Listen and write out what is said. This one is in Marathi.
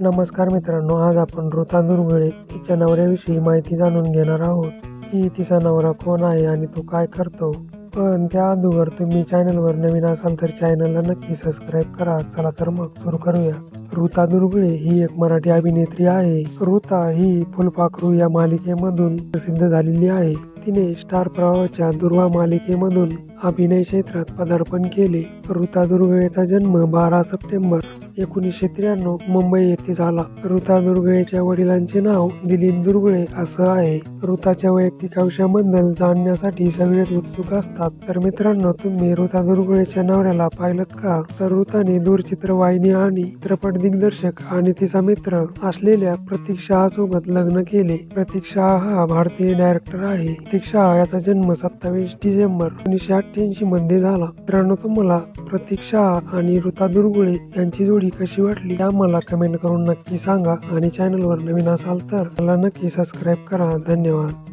नमस्कार मित्रांनो आज आपण ऋता दुर्गुळे तिच्या नवऱ्याविषयी माहिती जाणून घेणार आहोत. की तिचा नवरा कोण आहे आणि तो काय करतो? पण त्या अगोदर तुम्ही चॅनलवर नवीन असाल तर चॅनलला नक्की सबस्क्राईब करा. चला तर मग सुरू करूया. ऋता दुर्गुळे ही एक मराठी अभिनेत्री आहे. ऋता ही फुलपाखरू या मालिकेमधून प्रसिद्ध झालेली आहे. तिने स्टार प्रवाहाच्या दुर्वा मालिकेमधून अभिनय क्षेत्रात पदार्पण केले. ऋता दुर्गुळेचा जन्म बारा सप्टेंबर एकोणीसशे त्र्याण्णव मुंबई येथे झाला. ऋता दुर्गळेच्या वडिलांचे नाव दिलीप दुर्गुळे असं आहे. ऋताच्या वैयक्तिक आयुष्याबद्दल जाणण्यासाठी सगळेच उत्सुक असतात. तर मित्रांनो तुम्ही ऋता दुर्गळेच्या नवऱ्याला पाहिलं का? तर ऋताने दूरचित्रवाहिनी आणि चित्रपट दिग्दर्शक आणि तिचा मित्र असलेल्या प्रतीक शहा सोबत लग्न केले. प्रतीक शहा हा भारतीय डायरेक्टर आहे. प्रतीक शहा याचा जन्म सत्तावीस डिसेंबर एकोणीसशे अठ्ठ्याऐंशी मध्ये झाला. मित्रांनो तुम्हाला प्रतीक शहा आणि ऋता दुर्गुळे यांची जोडी कशी वाटली या आम्हाला कमेंट करून नक्की सांगा. आणि चॅनलवर नवीन असाल तर मला नक्की सबस्क्राईब करा. धन्यवाद.